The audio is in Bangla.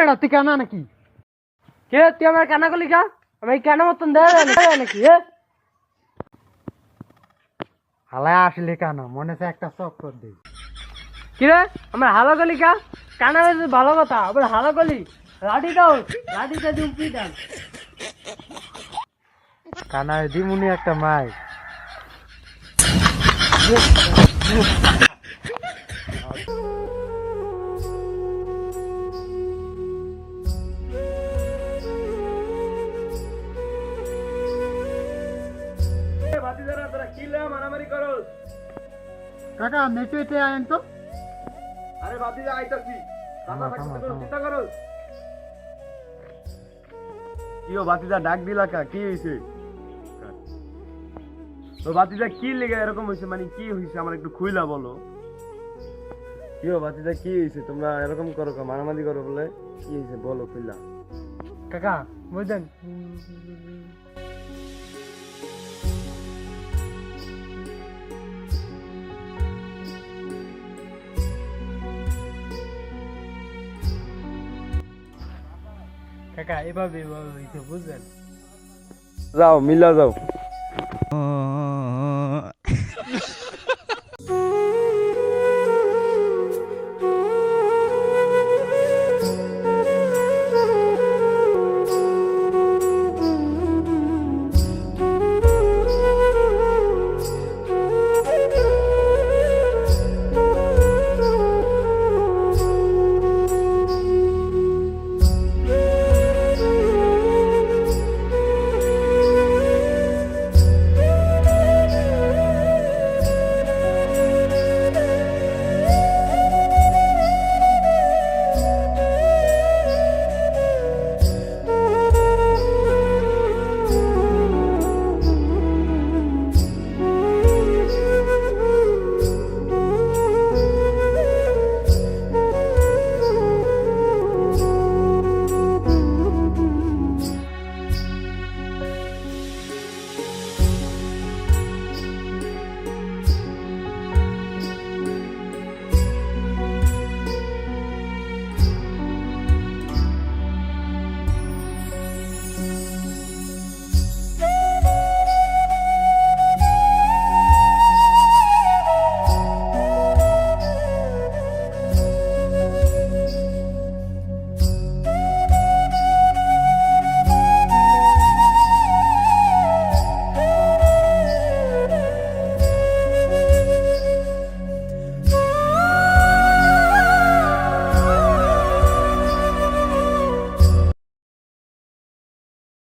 কেডা তুই কেনা নাকি কে? তুই আমার কানা করলি কা আমি কেন মতন দেয় নাকি হালায় আসলে কেন? মনে হচ্ছে একটা চক্কর দিই। কি রে? আমার হালো গলি কা কানা ভালো কথা? আবার হালো গলি লাঠি দাও লাঠিটা দিন কি দাম কানায় দিমুনি একটা মাই মারামারি করো। কাকা নেটে এটে আয়েন তো। আরে বাতি যা আইতাছি থামা, থামা, থামা। চিন্তা করো। কি ও বাতিদা ডাক দিলা কা? কি হইছে? তো বাতিদা কি লেগে এরকম হইছে? মানে কি হইছে? আমার একটু খুইলা বলো। কি ও বাতিদা কি হইছে? তোমরা এরকম করো কা? মারামারি করো বলে? কি হইছে? বলো খুইলা। কাকা বুঝলেন কাকা এভাবে এভাবে হইছে বুঝলেন? যাও মিলা যাও।